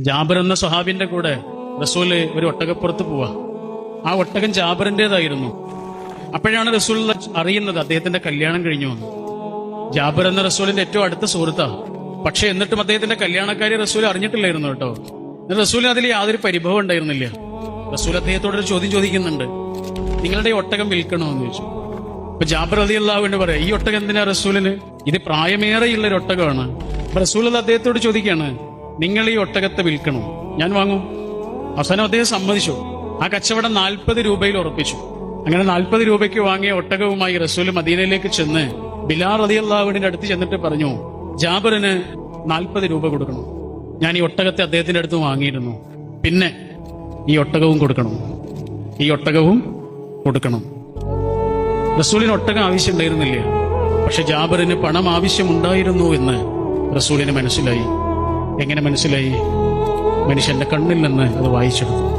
Jaber എന്ന സ്വഹാബിന്റെ കൂടെ റസൂൽ ഒരു ഒട്ടകപ്പുറത്ത് പോവാ. ആ ഒട്ടകം ജാബറിന്റേതായിരുന്നു. അപ്പോഴാണ് റസൂൽ അറിയുന്നത് അദ്ദേഹത്തിന്റെ കല്യാണം കഴിഞ്ഞു വന്നു ജാബർ എന്ന റസൂലിന്റെ ഏറ്റവും അടുത്ത സുഹൃത്താ. പക്ഷെ എന്നിട്ടും അദ്ദേഹത്തിന്റെ കല്യാണക്കാരി റസൂൽ അറിഞ്ഞിട്ടില്ലായിരുന്നു കേട്ടോ. റസൂലിന് അതിൽ യാതൊരു പരിഭവം ഉണ്ടായിരുന്നില്ല. റസൂൽ അദ്ദേഹത്തോട് ഒരു ചോദ്യം ചോദിക്കുന്നുണ്ട്. നിങ്ങളുടെ ഒട്ടകം വിൽക്കണോ എന്ന് ചോദിച്ചു. അപ്പൊ ജാബർ അലി അള്ളാഹുവിന് പറയാം ഈ ഒട്ടകം എന്തിനാ റസൂലിന്? ഇത് പ്രായമേറെയുള്ള ഒരു ഒട്ടകമാണ് റസൂൽ അദ്ദേഹത്തോട് ചോദിക്കാണ് നിങ്ങൾ ഈ ഒട്ടകത്തെ വിൽക്കണോ? ഞാൻ വാങ്ങും. അവസാനം അദ്ദേഹം സമ്മതിച്ചു. ആ കച്ചവടം നാൽപ്പത് രൂപയിൽ ഉറപ്പിച്ചു. അങ്ങനെ നാൽപ്പത് രൂപയ്ക്ക് വാങ്ങിയ ഒട്ടകവുമായി റസൂൽ മദീനയിലേക്ക് ചെന്ന് ബിലാർ അലി അള്ളാഹുവിന്റെ അടുത്ത് ചെന്നിട്ട് പറഞ്ഞു ജാബറിന് നാൽപ്പത് രൂപ കൊടുക്കണം. ഞാൻ ഈ ഒട്ടകത്തെ അദ്ദേഹത്തിന്റെ അടുത്ത് വാങ്ങിയിരുന്നു. പിന്നെ ഈ ഒട്ടകവും കൊടുക്കണം. ഈ ഒട്ടകവും കൊടുക്കണം. റസൂലിന് ഒട്ടകം ആവശ്യമുണ്ടായിരുന്നില്ല. പക്ഷെ ജാബറിന് പണം ആവശ്യമുണ്ടായിരുന്നു എന്ന് റസൂലിന് മനസ്സിലായി. എങ്ങനെ മനസ്സിലായി? മനുഷ്യന്റെ കണ്ണിൽ നിന്ന് അത് വായിച്ചെടുത്തു.